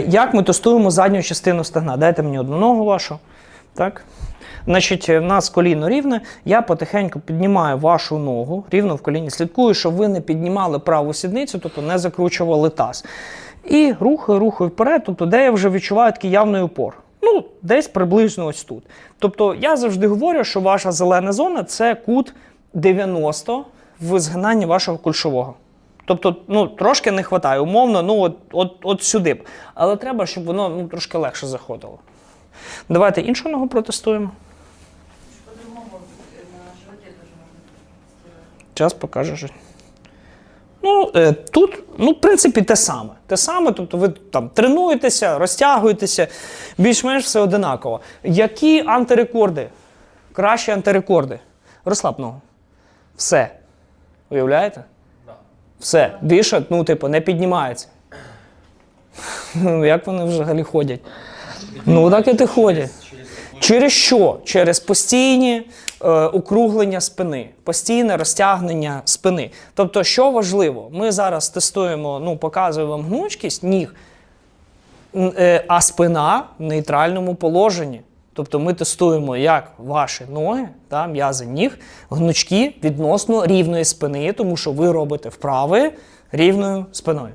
Як ми тестуємо задню частину стегна? Дайте мені одну ногу вашу. Так. Значить, в нас коліно рівне. Я потихеньку піднімаю вашу ногу рівно в коліні. Слідкую, щоб ви не піднімали праву сідницю, тобто не закручували таз. І рухаю, рухаю вперед, тобто, де я вже відчуваю такий явний упор. Ну, десь приблизно ось тут. Тобто, я завжди говорю, що ваша зелена зона це кут 90 в згинанні вашого кульшового. Тобто, ну, трошки не вистачає. Умовно, ну, от, от, от сюди б. Але треба, щоб воно ну, трошки легше заходило. Давайте іншу ногу протестуємо. Час покаже. Ну, е, тут, ну, в принципі, те саме. Те саме, тобто ви там тренуєтеся, розтягуєтеся, більш-менш все одинаково. Які антирекорди? Кращі антирекорди. Розслаб ногу. Все. Уявляєте? Все. Більше, ну, типу, не піднімається. Ну, Як вони взагалі ходять? Ну, так і ти ходять. Через що? Через постійні е, округлення спини, постійне розтягнення спини. Тобто, що важливо, ми зараз тестуємо, ну, показуємо гнучкість ніг, е, а спина в нейтральному положенні. Тобто ми тестуємо, як ваші ноги, та, м'язи ніг, гнучки відносно рівної спини, тому що ви робите вправи рівною спиною.